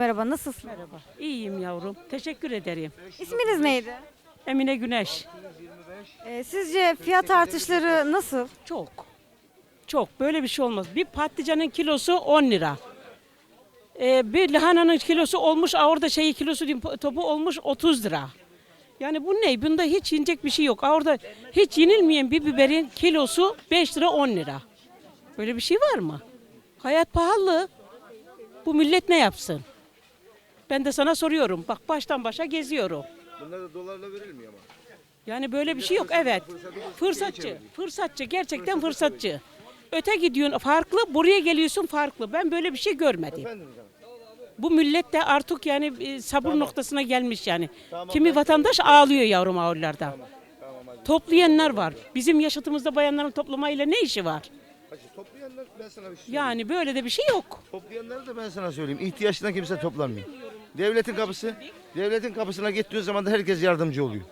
Merhaba, nasılsınız? Merhaba. İyiyim yavrum. Teşekkür ederim. İsminiz neydi? Emine Güneş. Ee, sizce fiyat artışları nasıl? Çok. Çok. Böyle bir şey olmaz. Bir patlıcanın kilosu 10 lira. Ee, bir lahananın kilosu olmuş, orada şeyi kilosu diyeyim, topu olmuş 30 lira. Yani bu ne? Bunda hiç yiyecek bir şey yok. Orada hiç yenilmeyen bir biberin kilosu 5 lira 10 lira. Böyle bir şey var mı? Hayat pahalı. Bu millet ne yapsın? Ben de sana soruyorum. Bak baştan başa geziyorum. Bunlar da dolarla verilmiyor ama. Yani böyle bir şey yok. Evet. Fırsatçı. Fırsatçı. Gerçekten fırsatçı. Öte gidiyorsun farklı, buraya geliyorsun farklı. Ben böyle bir şey görmedim. Efendim canım. Bu millet de artık yani e, sabır noktasına gelmiş yani. Kimi vatandaş ağlıyor yavrum ağırlarda. Toplayanlar var. Bizim yaşıtımızda bayanların toplamayla ne işi var? Hacı toplayanlar ben sana bir şey söyleyeyim. Yani böyle de bir şey yok. Toplayanları da ben sana söyleyeyim. İhtiyaçtan kimse toplanmıyor. Devletin kapısı, devletin kapısına gittiğin zaman da herkes yardımcı oluyor.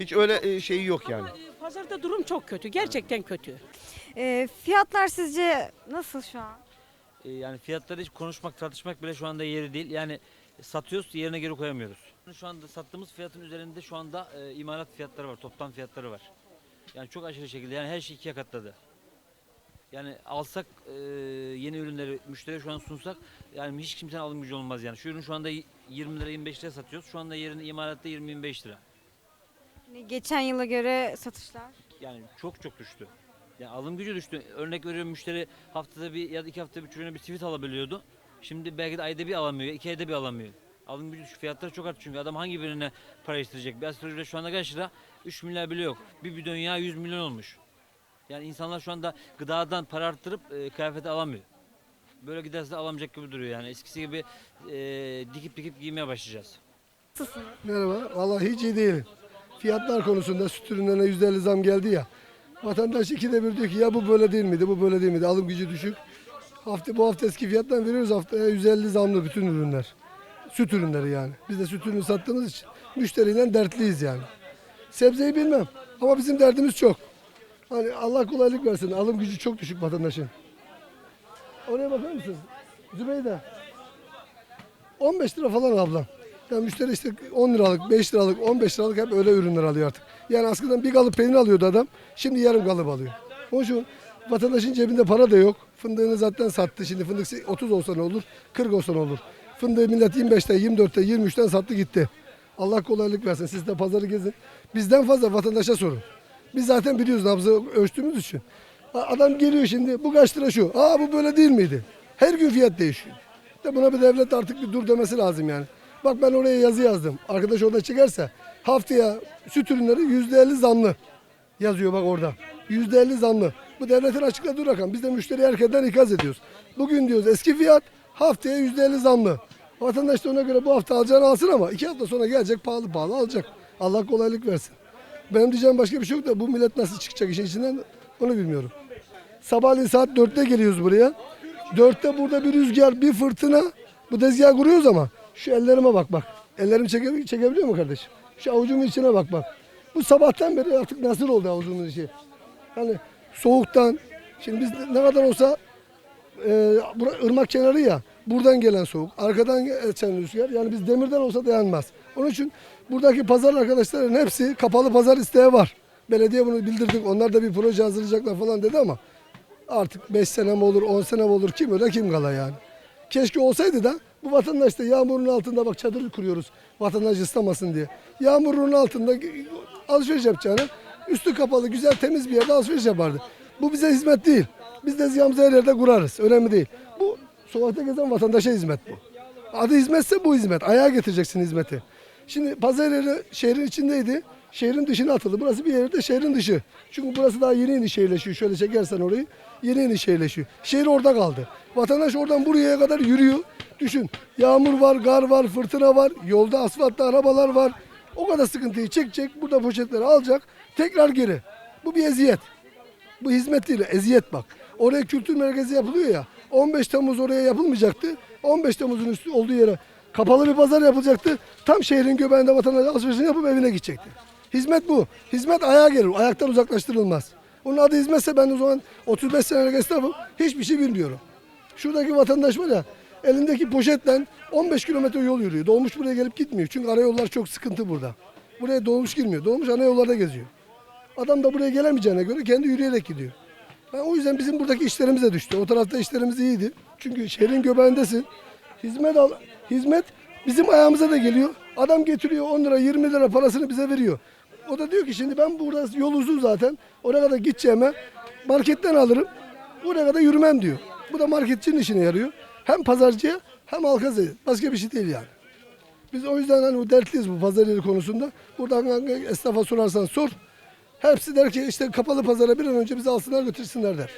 Hiç öyle e, şeyi yok yani. Pazarda durum çok kötü. Gerçekten kötü. Ee, fiyatlar sizce nasıl şu an? E, yani fiyatları hiç konuşmak tartışmak bile şu anda yeri değil. Yani satıyoruz yerine geri koyamıyoruz. Şu anda sattığımız fiyatın üzerinde şu anda e, imalat fiyatları var, toptan fiyatları var. Yani çok aşırı şekilde yani her şey ikiye katladı. Yani alsak e, yeni ürünleri müşteriye şu an sunsak yani hiç kimsenin alım gücü olmaz yani. Şu ürün şu anda 20 lira 25 lira satıyoruz. Şu anda yerine imalatta 20-25 lira. Yani Geçen yıla göre satışlar. Yani çok çok düştü. Yani alım gücü düştü. Örnek veriyorum müşteri haftada bir ya da iki haftada bir çocuğuna bir tweet alabiliyordu. Şimdi belki de ayda bir alamıyor, iki ayda bir alamıyor. Alım gücü düştü. Fiyatları çok arttı çünkü adam hangi birine para isteyecek? Bir asgari ücret şu anda kaç lira? 3 milyar bile yok. Bir bidon yağ 100 milyon olmuş. Yani insanlar şu anda gıdadan para arttırıp e, kıyafeti alamıyor. Böyle giderse de alamayacak gibi duruyor yani. Eskisi gibi e, dikip dikip giymeye başlayacağız. Merhaba. Vallahi hiç iyi değilim. Fiyatlar konusunda süt ürünlerine %50 zam geldi ya. Vatandaş ikide bir diyor ki ya bu böyle değil miydi, bu böyle değil miydi? Alım gücü düşük. Hafta, bu hafta eski fiyattan veriyoruz haftaya 150 zamlı bütün ürünler. Süt ürünleri yani. Biz de süt ürünü sattığımız için müşteriyle dertliyiz yani. Sebzeyi bilmem ama bizim derdimiz çok. Hani Allah kolaylık versin. Alım gücü çok düşük vatandaşın. Oraya bakar mısınız? Zübeyde. 15 lira falan ablam. Ya müşteri işte 10 liralık, 5 liralık, 15 liralık hep öyle ürünler alıyor artık. Yani aslında bir kalıp peynir alıyordu adam. Şimdi yarım kalıp alıyor. Onun için vatandaşın cebinde para da yok. Fındığını zaten sattı. Şimdi fındık 30 olsa ne olur? 40 olsa ne olur? Fındığı millet 25'te, 24'te, 23'ten sattı gitti. Allah kolaylık versin. Siz de pazarı gezin. Bizden fazla vatandaşa sorun. Biz zaten biliyoruz nabzı ölçtüğümüz için. Adam geliyor şimdi bu kaç lira şu? Aa bu böyle değil miydi? Her gün fiyat değişiyor. De buna bir devlet artık bir dur demesi lazım yani. Bak ben oraya yazı yazdım. Arkadaş orada çekerse haftaya süt ürünleri yüzde elli zamlı yazıyor bak orada. Yüzde elli zamlı. Bu devletin açıkladığı rakam. Biz de müşteriyi erkenden ikaz ediyoruz. Bugün diyoruz eski fiyat haftaya yüzde elli zamlı. Vatandaş da ona göre bu hafta alacağını alsın ama iki hafta sonra gelecek pahalı pahalı alacak. Allah kolaylık versin. Benim diyeceğim başka bir şey yok da bu millet nasıl çıkacak işin içinden onu bilmiyorum. Sabahleyin saat 4'te geliyoruz buraya. 4'te burada bir rüzgar, bir fırtına. Bu tezgah kuruyoruz ama şu ellerime bak bak. Ellerimi çeke, çekebiliyor mu kardeşim? Şu avucumun içine bak bak. Bu sabahtan beri artık nasıl oldu avucumun içi? Hani soğuktan, şimdi biz ne kadar olsa e, ırmak kenarı ya, buradan gelen soğuk, arkadan geçen rüzgar. Yani biz demirden olsa dayanmaz. Onun için buradaki pazar arkadaşların hepsi kapalı pazar isteği var. Belediye bunu bildirdik. Onlar da bir proje hazırlayacaklar falan dedi ama artık 5 sene mi olur 10 sene mi olur kim öyle kim kala yani. Keşke olsaydı da bu vatandaş da yağmurun altında bak çadır kuruyoruz vatandaş ıslamasın diye. Yağmurun altında alışveriş yapacağını üstü kapalı güzel temiz bir yerde alışveriş yapardı. Bu bize hizmet değil. Biz de ziyamızı her yerde kurarız. Önemli değil. Bu sokakta gezen vatandaşa hizmet bu. Adı hizmetse bu hizmet. Ayağa getireceksin hizmeti. Şimdi pazar yeri şehrin içindeydi. Şehrin dışına atıldı. Burası bir yerde şehrin dışı. Çünkü burası daha yeni yeni şehirleşiyor. Şöyle çekersen orayı yeni yeni şehirleşiyor. Şehir orada kaldı. Vatandaş oradan buraya kadar yürüyor. Düşün. Yağmur var, gar var, fırtına var. Yolda asfaltta arabalar var. O kadar sıkıntıyı çekecek. Burada poşetleri alacak. Tekrar geri. Bu bir eziyet. Bu hizmet değil, eziyet bak. Oraya kültür merkezi yapılıyor ya. 15 Temmuz oraya yapılmayacaktı. 15 Temmuz'un üstü olduğu yere kapalı bir pazar yapılacaktı. Tam şehrin göbeğinde vatandaş alışverişini yapıp evine gidecekti. Hizmet bu. Hizmet ayağa gelir. Ayaktan uzaklaştırılmaz. Onun adı hizmetse ben o zaman 35 senelik esnafım. Hiçbir şey bilmiyorum. Şuradaki vatandaş var ya elindeki poşetle 15 kilometre yol yürüyor. Dolmuş buraya gelip gitmiyor. Çünkü arayollar çok sıkıntı burada. Buraya dolmuş girmiyor. Dolmuş ana yollarda geziyor. Adam da buraya gelemeyeceğine göre kendi yürüyerek gidiyor. O yüzden bizim buradaki işlerimiz de düştü. O tarafta işlerimiz iyiydi. Çünkü şehrin göbeğindesin. Hizmet al, hizmet bizim ayağımıza da geliyor. Adam getiriyor 10 lira 20 lira parasını bize veriyor. O da diyor ki şimdi ben burada yol uzun zaten. Oraya kadar gideceğime marketten alırım. Oraya kadar yürümem diyor. Bu da marketçinin işine yarıyor. Hem pazarcıya hem halka. Başka bir şey değil yani. Biz o yüzden hani dertliyiz bu pazar yeri konusunda. Buradan esnafa sorarsan sor. Hepsi der ki işte kapalı pazara bir an önce bizi alsınlar götürsünler der.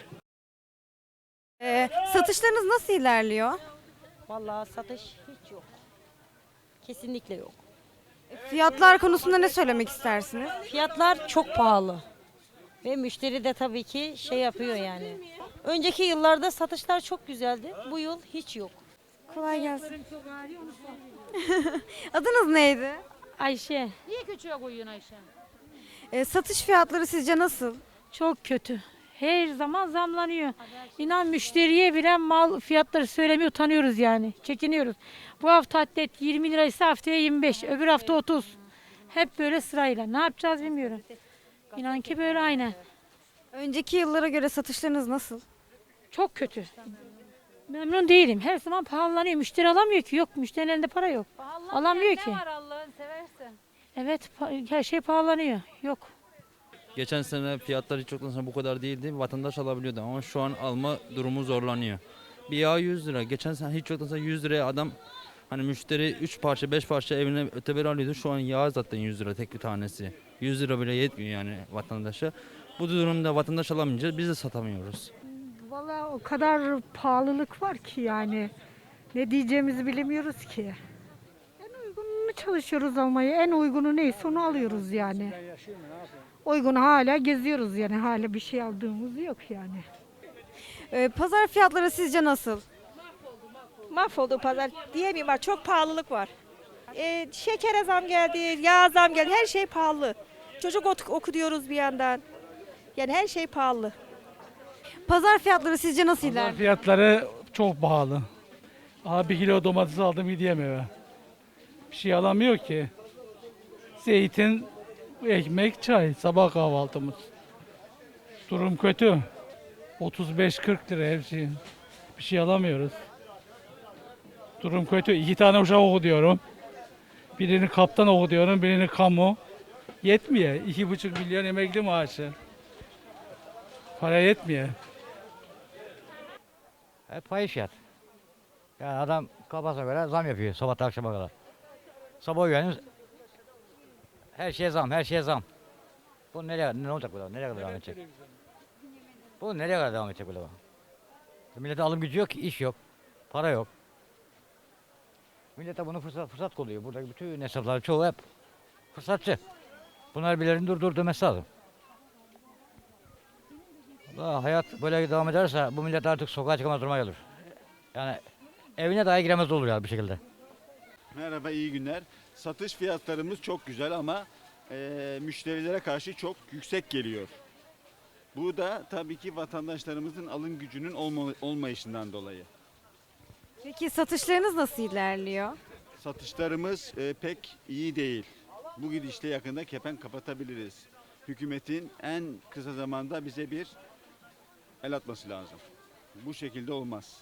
Ee, satışlarınız nasıl ilerliyor? Vallahi satış hiç yok. Kesinlikle yok. Fiyatlar konusunda ne söylemek istersiniz? Fiyatlar çok pahalı. Ve müşteri de tabii ki şey yapıyor yani. Önceki yıllarda satışlar çok güzeldi. Bu yıl hiç yok. Kolay gelsin. Adınız neydi? Ayşe Niye küçüğe koyuyorsun Ayşe? Ee, satış fiyatları sizce nasıl? çok kötü. Her zaman zamlanıyor. İnan müşteriye bile mal fiyatları söylemeye utanıyoruz yani. Çekiniyoruz. Bu hafta atlet 20 liraysa haftaya 25, öbür hafta 30. Hep böyle sırayla. Ne yapacağız bilmiyorum. İnan ki böyle aynen. Önceki yıllara göre satışlarınız nasıl? Çok kötü. Memnun değilim. Her zaman pahalanıyor. Müşteri alamıyor ki. Yok müşterinin elinde para yok. Alamıyor ki. Allah'ını seversen. Evet pa- her şey pahalanıyor. Yok. Geçen sene fiyatlar hiç yoktan sonra bu kadar değildi. Vatandaş alabiliyordu ama şu an alma durumu zorlanıyor. Bir yağ 100 lira. Geçen sene hiç yoktan sonra 100 liraya adam hani müşteri 3 parça 5 parça evine öteberi alıyordu. Şu an yağ zaten 100 lira tek bir tanesi. 100 lira bile yetmiyor yani vatandaşa. Bu durumda vatandaş alamayınca biz de satamıyoruz. Vallahi o kadar pahalılık var ki yani ne diyeceğimizi bilemiyoruz ki. Çalışıyoruz almayı. En uygunu neyse onu alıyoruz yani. Uygun hala geziyoruz yani hala bir şey aldığımız yok yani. Ee, pazar fiyatları sizce nasıl? Mahvoldu pazar diyemeyim var çok pahalılık var. Ee, şekere zam geldi, yağ zam geldi, her şey pahalı. Çocuk ok- oku diyoruz bir yandan. Yani her şey pahalı. Pazar fiyatları sizce nasıl ilerliyor? Fiyatları çok pahalı. Aha bir kilo domates aldım gideyim eve. Bir şey alamıyor ki. Zeytin, ekmek, çay, sabah kahvaltımız. Durum kötü. 35-40 lira hepsi. Bir şey alamıyoruz. Durum kötü. İki tane uşak oku diyorum. Birini kaptan oku diyorum, birini kamu. Yetmiyor. İki buçuk milyon emekli maaşı. Para yetmiyor. Hep fahiş fiyat. Yani adam kafasına göre zam yapıyor sabah akşama kadar. Sabah uyanıyoruz. Her şeye zam, her şeye zam. Bu nereye, ne olacak bu da? Nereye kadar devam edecek? Bu nereye kadar devam edecek bu da? Millete alım gücü yok ki, iş yok, para yok. Millete bunu fırsat, fırsat kolluyor. Buradaki bütün hesaplar çoğu hep fırsatçı. Bunlar birilerinin durdur demesi lazım. Vallahi hayat böyle devam ederse bu millet artık sokağa çıkamaz duruma gelir. Yani evine dahi giremez olur ya bir şekilde. Merhaba, iyi günler. Satış fiyatlarımız çok güzel ama eee, müşterilere karşı çok yüksek geliyor. Bu da tabii ki vatandaşlarımızın alım gücünün olma, olmayışından dolayı. Peki satışlarınız nasıl ilerliyor? Satışlarımız eee, pek iyi değil. Bu gidişle yakında kepenk kapatabiliriz. Hükümetin en kısa zamanda bize bir el atması lazım. Bu şekilde olmaz.